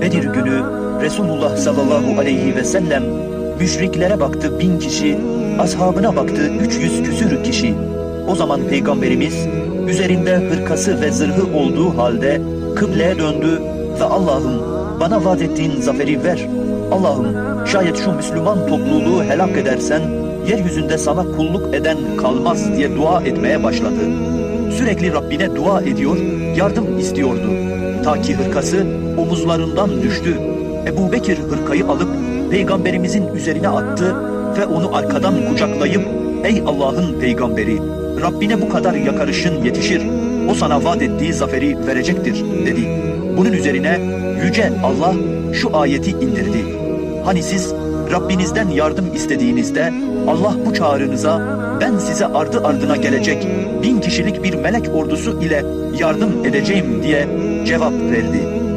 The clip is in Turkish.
Bedir günü Resulullah sallallahu aleyhi ve sellem müşriklere baktı bin kişi, ashabına baktı 300 küsür kişi. O zaman Peygamberimiz üzerinde hırkası ve zırhı olduğu halde kıbleye döndü ve Allah'ım bana vaat ettiğin zaferi ver. Allah'ım şayet şu Müslüman topluluğu helak edersen yeryüzünde sana kulluk eden kalmaz diye dua etmeye başladı. Sürekli Rabbine dua ediyor, yardım istiyordu. Ta ki hırkası omuzlarından düştü. Ebu Bekir hırkayı alıp peygamberimizin üzerine attı ve onu arkadan kucaklayıp Ey Allah'ın peygamberi Rabbine bu kadar yakarışın yetişir. O sana vaat ettiği zaferi verecektir dedi. Bunun üzerine yüce Allah şu ayeti indirdi. Hani siz Rabbinizden yardım istediğinizde Allah bu çağrınıza ben size ardı ardına gelecek bin kişilik bir melek ordusu ile yardım edeceğim diye cevap verdi.